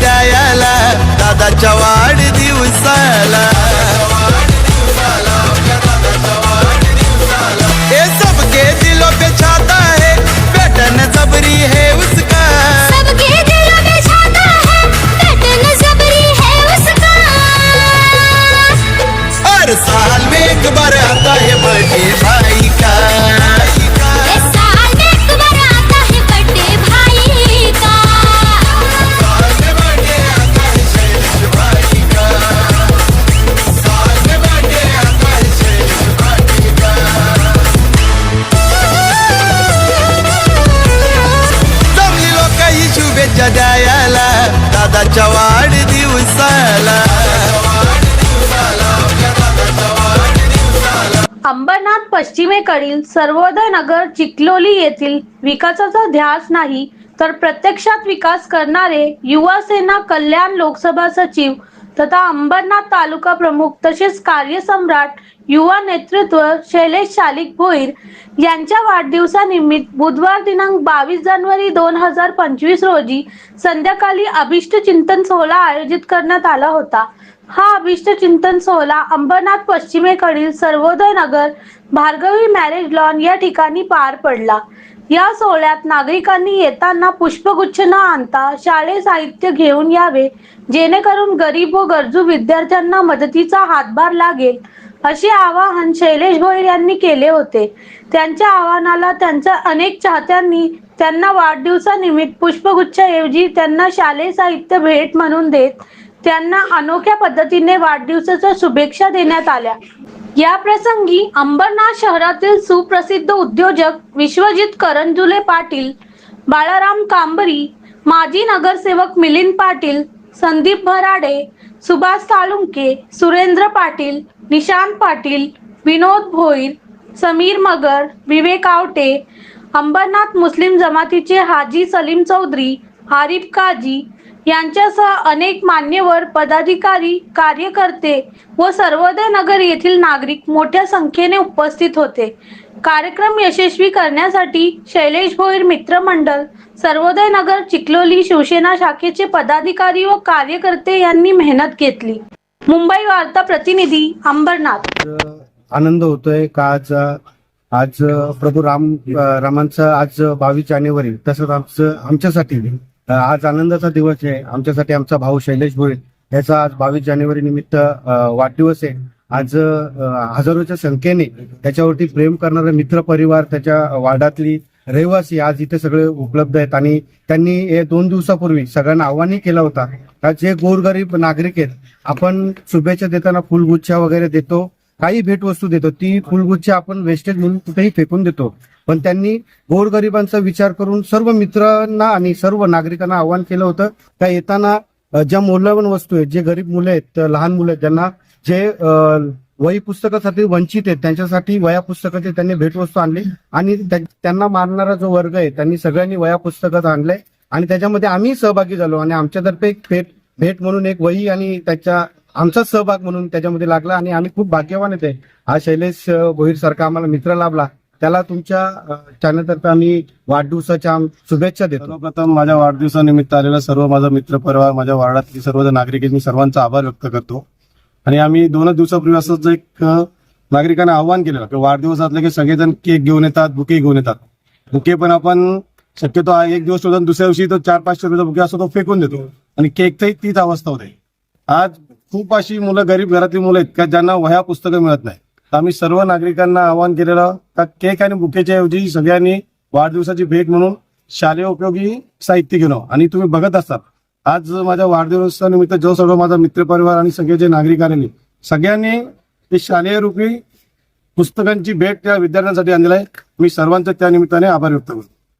द्यायला दादाच्या वाढदिवसाला अंबरनाथ पश्चिमेकडील सर्वोदय नगर चिखलोली येथील विकासाचा ध्यास नाही तर प्रत्यक्षात विकास करणारे युवा सेना कल्याण लोकसभा सचिव तथा अंबरनाथ तालुका प्रमुख तसेच कार्यसम्राट युवा नेतृत्व शैलेश शालिक भोईर यांच्या वाढदिवसानिमित्त बुधवार दिनांक बावीस जानेवारी दोन हजार पंचवीस रोजी संध्याकाळी अभिष्ट चिंतन सोहळा आयोजित करण्यात आला होता. हा अभिष्ट चिंतन सोहळा अंबरनाथ पश्चिमेकडील सर्वोदय नगर भार्गवी मॅरेज लॉन या ठिकाणी पार पडला. या सोहळ्यात नागरिकांनी येताना पुष्पगुच्छ न आणता शाळे साहित्य घेऊन यावे जेणेकरून गरीब व गरजू विद्यार्थ्यांना मदतीचा हातभार लागेल असे आवाहन शैलेश भोईर यांनी केले होते. त्यांच्या आवाहनाला त्यांच्या अनेक चाहत्यांनी त्यांना वाढदिवसानिमित्त पुष्पगुच्छाऐवजी त्यांना शालेय साहित्य भेट म्हणून देत त्यांना अनोख्या पद्धतीने वाढदिवसाच्या शुभेच्छा देण्यात आल्या. या प्रसंगी अंबरनाथ शहरातील सुप्रसिद्ध उद्योजक विश्वजित करंजुले पाटील बाळाराम कांबरी माजी नगरसेवक मिलिंद पाटील संदीप भराडे सुभाष साळुंके सुरेंद्र पाटील निशांत पाटील विनोद भोईर समीर मगर विवेक आवटे अंबरनाथ मुस्लिम जमातीचे हाजी सलीम चौधरी आरिफ काजी यांच्यासह अनेक मान्यवर पदाधिकारी कार्यकर्ते व सर्वोदय नगर येथील नागरिक मोठ्या संख्येने उपस्थित होते. कार्यक्रम यशस्वी करण्यासाठी शैलेश भोईर मित्रमंडळ सर्वोदय नगर चिखलोली शिवसेना शाखेचे पदाधिकारी व कार्यकर्ते यांनी मेहनत घेतली. मुंबई वार्ता प्रतिनिधी अंबरनाथ. आनंद होतोय का आज आज प्रभू राम रामांचा आज बावीस जानेवारी तसंच आमचं आमच्यासाठी आज आनंदाचा दिवस आहे. आमच्यासाठी आमचा भाऊ शैलेश भोईर याचा आज बावीस जानेवारी निमित्त वाढदिवस आहे. आज हजारोच्या संख्येने त्याच्यावरती प्रेम करणारा मित्र परिवार त्याच्या वार्डातली रहिवासी आज इथे सगळे उपलब्ध आहेत. आणि त्यांनी हे दोन दिवसापूर्वी सगळ्यांना आव्हानही केला होता. जे गोरगरीब नागरिक आहेत आपण शुभेच्छा देताना फुलगुच्छा वगैरे देतो. काही भेटवस्तू देतो. ती फुलगुच्छ आपण वेस्टेज म्हणून कुठेही फेकून देतो. पण त्यांनी गोरगरिबांचा विचार करून सर्व मित्रांना आणि सर्व नागरिकांना आवाहन केलं होतं. त्या येताना ज्या मौल्यवान वस्तू आहेत जे गरीब मुलं आहेत लहान मुलं आहेत ज्यांना जे वही पुस्तकासाठी वंचित आहेत त्यांच्यासाठी वया पुस्तकाचे त्यांनी भेटवस्तू आणली. आणि त्या- त्यांना मारणारा जो वर्ग आहे त्यांनी सगळ्यांनी वया पुस्तकात आणलंय आणि त्याच्यामध्ये आम्ही सहभागी झालो. आणि आमच्यातर्फे एक भेट भेट म्हणून एक वही आणि त्याच्या आमचा सहभाग म्हणून त्याच्यामध्ये लागला आणि आम्ही खूप भाग्यवान येते. हा शैलेश भोईर सारखा आम्हाला मित्र लाभला. त्याला तुमच्या चॅनलतर्फे आम्ही वाढदिवसाच्या शुभेच्छा देतो. सर्वप्रथम माझ्या वाढदिवसानिमित्त आलेला सर्व माझा मित्र परिवार माझ्या वार्डातले सर्व नागरिक मी सर्वांचा आभार व्यक्त करतो. आणि आम्ही दोनच दिवसापूर्वी असंच एक नागरिकांना आव्हान केलेलं की वाढदिवस असले की सगळेजण केक घेऊन येतात बुके घेऊन येतात. बुके पण आपण शक्यतो एक दिवस दुसऱ्या दिवशी तो चार पाचशे रुपयाचा बुके असतो तो फेकून देतो. आणि केकचाही तीच अवस्था होते. आज खूप अशी मुलं गरीब घरातली मुलं आहेत का ज्यांना वह्या पुस्तकं मिळत नाही तर आम्ही सर्व नागरिकांना आवाहन केलेलं का केक आणि बुकेच्या ऐवजी सगळ्यांनी वाढदिवसाची भेट म्हणून शालेय उपयोगी साहित्य घेणं आणि तुम्ही बघत असतात आज माझ्या वाढदिवसानिमित्त जो सर्व माझा मित्रपरिवार आणि सगळे जे नागरिक आलेले सगळ्यांनी ते शालेय रूपी पुस्तकांची भेट त्या विद्यार्थ्यांसाठी आणलेलं आहे. मी सर्वांचा त्या निमित्ताने आभार व्यक्त करतो.